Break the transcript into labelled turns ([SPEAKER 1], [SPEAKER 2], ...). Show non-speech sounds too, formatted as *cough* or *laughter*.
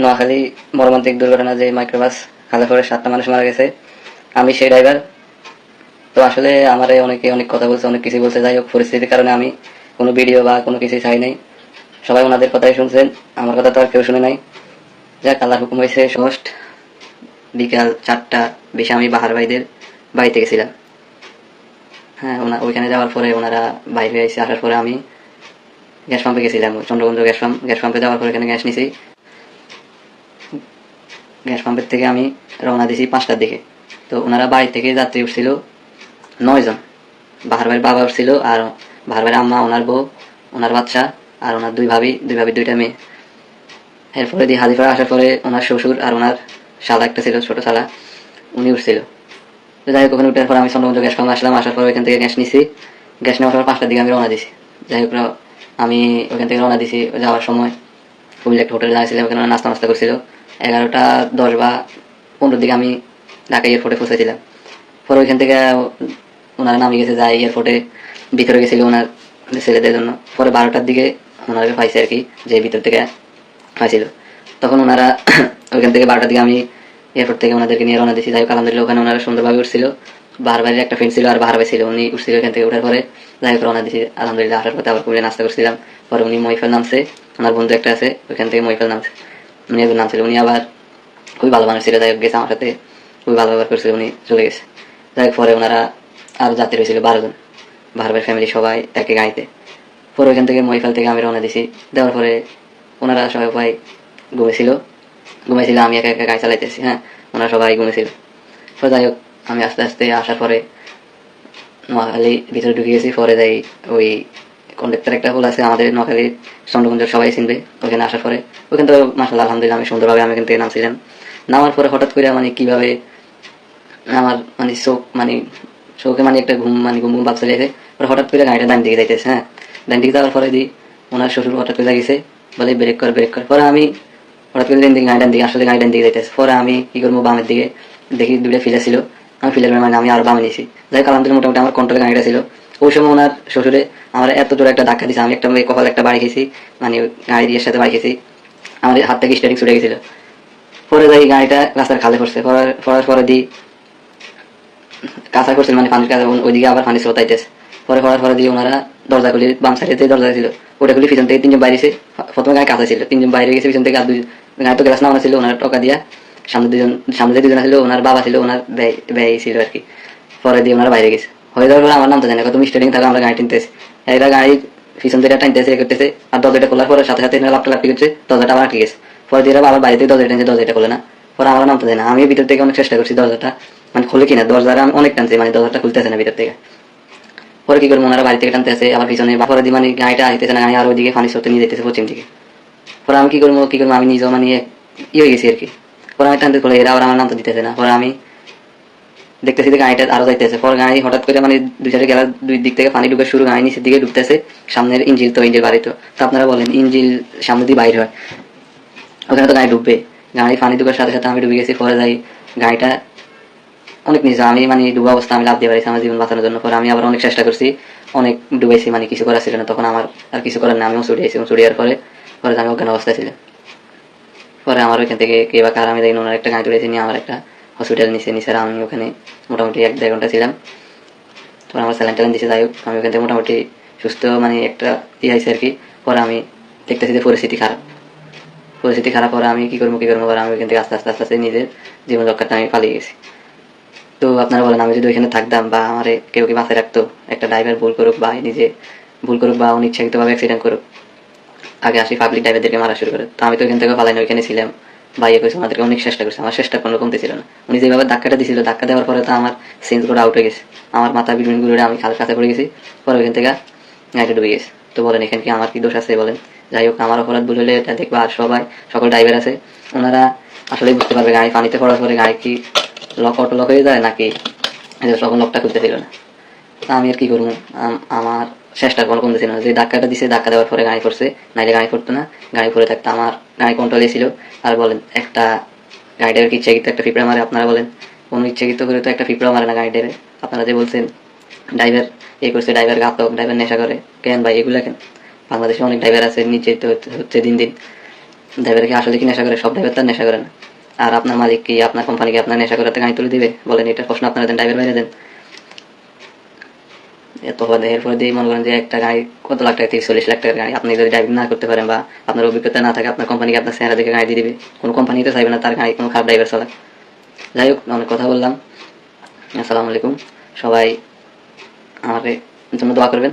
[SPEAKER 1] নোয়াখালী মর্মান্তিক দুর্ঘটনা যে মাইক্রোবাস খালে পড়ে সাতটা মানুষ মারা গেছে, আমি সেই ড্রাইভার। তো আসলে আমার অনেকে অনেক কথা বলছে, অনেক কিছু বলছে। যাই হোক, পরিস্থিতির কারণে আমি কোনো ভিডিও বা কোনো কিছুই চাই নাই। সবাই ওনাদের কথাই শুনছেন, আমার কথা তো আর কেউ শুনে নাই। যাক, আল্লাহর হুকুম হয়েছে ষষ্ঠ বিকাল চারটা বেশি আমি বাহার ভাইদের বাড়িতে গেছিলাম। হ্যাঁ ওনা ওইখানে যাওয়ার পরে ওনারা বাইরে এসে আসার পরে আমি গ্যাস পাম্পে গেছিলাম চন্দ্রগঞ্জ গ্যাস পাম্প গ্যাস পাম্পে যাওয়ার পরে এখানে গ্যাস নিছি। গ্যাস পাম্পের থেকে আমি রওনা দিয়েছি পাঁচটার দিকে। তো ওনারা বাড়ি থেকে যাত্রী উঠছিল নয়জন। বাহার ভাইয়ের বাবা উঠছিল আর বাহার ভাইয়ের আম্মা, ওনার বউ, ওনার বাচ্চা আর ওনার দুই ভাবি দুই ভাবি দুইটা মেয়ে। এরপরে দিয়ে হাজিপাড়া আসার পরে ওনার শ্বশুর আর ওনার শালা একটা ছিল, ছোট শালা, উনি উঠছিল। তো যাই হোক, ওখানে উঠার পর আমি চন্দ্রগঞ্জ গ্যাস পাম্প আসলাম। আসার পর ওইখান থেকে গ্যাস নিছি। গ্যাস নেওয়ার পর পাঁচটার দিকে আমি রওনা দিছি। যাই হোক আমি ওখান থেকে রওনা দিছি যাওয়ার সময়। কুমিল্লা একটা হোটেলে দাঁড়িয়েছিলাম ওখানে নাস্তা নাস্তা করছিল। এগারোটা, দশ বা পনেরোর দিকে আমি ঢাকা এয়ারপোর্টে পৌঁছেছিলাম। পরে ওইখান থেকে ওনারা নামে গেছে যায় এয়ারপোর্টে, ভিতরে গেছিল ওনার ছেলেদের জন্য। পরে বারোটার দিকে ওনারা পাইছে আর কি, যে ভিতর থেকে পাইছিল। তখন ওনারা *coughs* ওইখান থেকে বারোটার দিকে আমি এয়ারপোর্ট থেকে ওনাদেরকে নিয়ে রওনা দিয়েছি। যাই হোক, আলহামদুলিল্লাহ ওখানে ওনারা সুন্দরভাবে উঠছিল। বাহারবাড়ির একটা ফ্রেন্ড ছিল আর বাহারবাই ছিল। উনি উঠছিল ওখান থেকে ওঠার পরে যাই হোক, রওনা দিয়েছি। আলহামদুলিল্লাহ, আসার পথে আবার কুমিল্লা নাস্তা করছিলাম। পরে উনি মহিফেল নামছে। ওনার বন্ধু একটা আছে, ওইখান থেকে মহিফেল নামছে। উনি একজন নাম ছিল, উনি আবার খুবই ভালো মানুষ ছিল, যাই হোক গেছে আমার সাথে। খুবই ভালো ব্যবহার করছিল, উনি চলে গেছে। যাই হোক, পরে ওনারা আরও যাত্রী হয়েছিল বারো জন। বাহারবার ফ্যামিলি সবাই একে গাড়িতে পরে ওইখান থেকে মহিফাল থেকে আমি রওনা দিছি। দেওয়ার পরে ওনারা সবাই ঘুমেছিল। ঘুমাইছিল, আমি একা একা গাড়ি চালাইতেছি হ্যাঁ? ওনারা সবাই ঘুমেছিল। তো যাই হোক, আমি আস্তে আস্তে আসার পরে নোয়াখালী ভিতরে ঢুকে গেছি। পরে যাই ওই কন্ডাক্টর একটা হোল আছে, আমাদের নোয়াখালীর চন্দ্রগঞ্জের সবাই চিনবে ওখানে আসার পরে। ওখান থেকে মাসাল্লাহ আলহামদুলিল্লাহ আমি সুন্দরভাবে আমি এখান থেকে নামছিলাম। নামার পরে হঠাৎ করে মানে কীভাবে আমার মানে চোখ মানে চোখে মানে একটা ঘুম মানে ঘুম ঘুম ভাব চলে গেছে হঠাৎ করে গাড়িটা ডান দিকে যাইতেছে হ্যাঁ? ডান দিকে যাওয়ার পরে দি ওনার শ্বশুর হঠাৎ করে গেছে বলে ব্রেক কর ব্রেক কর। পরে আমি হঠাৎ করে ডান দিকে গাড়ি ডান দিকে, আসলে গাড়ি ডান দিকে যাইতেছে। পরে আমি কি করব, বামের দিকে দেখি দুইটা ফিলা ছিল। আমি ফিলের মানে আমি আরও বামে নিয়েছি। যাই হোক, আলহামদুলিল্লাহ মোটামুটি আমার কন্ট্রোলে গাড়িটা ছিল। ওই সময় ওনার শ্বশুরে আমার এত জোরে একটা ধাক্কা দিয়েছে আমি একটা কপালে একটা বাড়ি খেয়েছি মানে গাড়ি দিয়ে সাথে বাড়ি খেয়েছি। আমার হাত থেকে স্টারিং ছুটে গেছিল। পরে যাই গাড়িটা রাস্তার খালে পড়ছে, পড়ার পরে দিই কাঁচা করছিল মানে পানির কাছে ওইদিকে আবার পানি স্রোতাইতেছে পরে পড়ার পরে দিয়ে ওনারা দরজা খুলে বাম সাইডে যে দরজা ছিল ওটা খুলে পিছন থেকে তিনজন বাইরে এসে, প্রথমে গায়ে কাঁচা ছিল, তিনজন বাইরে গেছে, পিছন থেকে আর দুই গায়ে তো গ্লাস নামানো ছিল, ওনার টকা দিয়া সামনে দুজন সামনে দুজন ছিল ওনার বাবা ছিল, ওনার ব্যয় ছিল আর কি। পরে দিয়ে ওনারা বাইরে গেছে। হয়ে যাওয়ার পরে আমার নাম তো জানি না, কত মিস্টারিং থাকলে আমরা গাড়ি টিনতেছি। এরা গাড়ি পিছন থেকে টানতেছে, এ করতেছে, আর দরজাটা খোলার পরে সাথে সাথে লাপটা লাপটি করছে, দরজাটা আবার আটকে গেছে। পরে দিয়ে আবার বাড়িতে দরজা টানছে, দরজাটা খোলে না। পরে আমার নাম তো জানি না আমি ভিতর থেকে অনেক চেষ্টা করছি দরজাটা মানে খুলে কিনা, দরজাটা অনেক টানছি মানে দরজাটা খুলতেছে না ভিতর থেকে। পরে কি করব, ওনারা বাড়ি থেকে টানতে আসে আবার পিছনে পরে দিয়ে মানে গাড়িটা আইতেছে না, গাড়ি আর ওইদিকে পানি সরতে নিয়ে যেতেছে পশ্চিম দিকে। পরে আমি কি করব কি করব, আমি নিজেও মানে ইয়ে হয়ে গেছি আর কি। পরে আমি টানতে এরা আবার আমার নাম তো দিতেছে না। পরে আমি দেখতেছি যে গাড়িটা আরও যাইতেছে পরে গাড়ি হঠাৎ করে মানে দুই সাইডে গেলার দুই দিক থেকে পানি ঢুকে শুরু, গাড়ি নিচের দিকে ঢুকতেছে, সামনের ইঞ্জিল তো ইঞ্জিল বাড়ি তো। তো আপনারা বলেন ইঞ্জিল সামনে দিয়ে বাইরে হয়। ওখানে তো গাড়ি ডুববে গাড়ি পানি ঢুকার সাথে সাথে আমি ডুবে গেছি, পরে যাই গাড়িটা অনেক নিচে আমি মানে ডুবা অবস্থা, আমি লাভ দিয়ে পারিছি আমার জীবন বাঁচানোর জন্য। পরে আমি আবার অনেক চেষ্টা করছি, অনেক ডুবেছি মানে কিছু করার ছিল না। তখন আমার আর কিছু করার না আমিও ছুটে এসেছি ছুটিয়ার পরে পরে আমি ওখানে অবস্থায় ছিলাম। পরে আমার ওইখান থেকে কে বা কার, আমি দেখি ওনার একটা গাড়ি তুলেছি নিয়ে আমার একটা হসপিটাল নিচে নিচে আর আমি ওখানে মোটামুটি এক দেড় ঘণ্টা ছিলাম। পরে আমার স্যালাইন ট্যালেন দিছে, যাই হোক, আমি ওখান থেকে মোটামুটি সুস্থ মানে একটা ইয়ে হয়েছে আর কি। পরে আমি দেখতেছি যে পরিস্থিতি খারাপ। পরিস্থিতি খারাপ পরে আমি কী করব কী করব, পরে আমি ওখান থেকে আস্তে আস্তে আস্তে আস্তে নিজের জীবন রক্ষাতে আমি পালিয়ে গেছি। তো আপনারা বলেন, আমি যদি ওইখানে থাকতাম বা আমার কেউ কি বাসায় রাখতো, একটা ড্রাইভার ভুল করুক বা নিজে ভুল করুক বা অনিচ্ছাকৃতভাবে অ্যাক্সিডেন্ট করুক আগে আসি পাবলিক ড্রাইভারদেরকে মারা শুরু করে। তো আমি তো ওইখান থেকে পালাই না ওইখানে ছিলাম। ভাইয়া কইছে ওনাদেরকে অনেক চেষ্টা করছে, আমার চেষ্টা কোনো কমতে ছিল না। উনি যেভাবে ধাক্কাটা দিছিল, ধাক্কা দেওয়ার পরে তো আমার সেন্স করে আউট হয়ে গেছে। আমার মাথা বিটুইনগুলো আমি খালের কাছে পড়ে গেছি, পরে ওইখান থেকে গাড়িটা ডুবে গেছে। তো বলেন, এখানে কি আমার কি দোষ আছে বলেন? যাই হোক, আমার অপরাধ ভুল হলে এটা দেখবা আর সবাই, সকল ড্রাইভার আছে। ওনারা আসলে বুঝতে পারবে গাড়ি পানিতে পড়ার পরে গাড়ি কি লক অটো লক হয়ে যায় নাকি? তখন লকটা খুলতে ছিল না। তা আমি আর কি করব? আম- আমার চেষ্টা কোনো কমতে ছিল না। যে ধাক্কাটা দিছে, ধাক্কা দেওয়ার পরে গাড়ি পড়ছে, নাইলে গাড়ি পড়তো না। গাড়ি পড়ে থাকতো আমার, গাড়ি কন্ট্রোলে ছিল। আর বলেন, একটা গাড়িটার কি ইচ্ছাকৃত একটা ফিপড়া মারে আপনারা বলেন? কোনো ইচ্ছাকৃত করে তো একটা ফিপড়া মারে না গাড়িটারে। আপনারা যে বলছেন ড্রাইভার এ করছে ড্রাইভার ঘাতক ড্রাইভার নেশা করে। কেন ভাই, এগুলা কেন? বাংলাদেশে অনেক ড্রাইভার আছে নিচে তো হচ্ছে- হচ্ছে দিন দিন। ড্রাইভারকে আসলে কি নেশা করে? সব ড্রাইভার তার নেশা করে না। আর আপনার মালিক কি, আপনার কোম্পানিকে আপনার নেশা করাতে গাড়ি তুলে দিবে? বলেন, এটা প্রশ্ন আপনারা দেন ড্রাইভার বাইরে দেন। এত হলে এরপরে দিয়ে মনে করেন যে একটা গাড়ি, কত লাখ টাকা থেকে চল্লিশ লাখ টাকার গাড়ি, আপনি যদি ড্রাইভিং না করতে পারেন বা আপনার অভিজ্ঞতা না থাকে, আপনার কোম্পানিকে আপনার চেহারা দেখে গাড়ি দিয়ে দিবে। কোনো কোম্পানি তো চাইবে না তার গাড়ি কোনো খারাপ ড্রাইভার চালাক। যাই হোক, অনেক কথা বললাম। আসসালামু আলাইকুম। সবাই আমাকে জন্য দোয়া করবেন।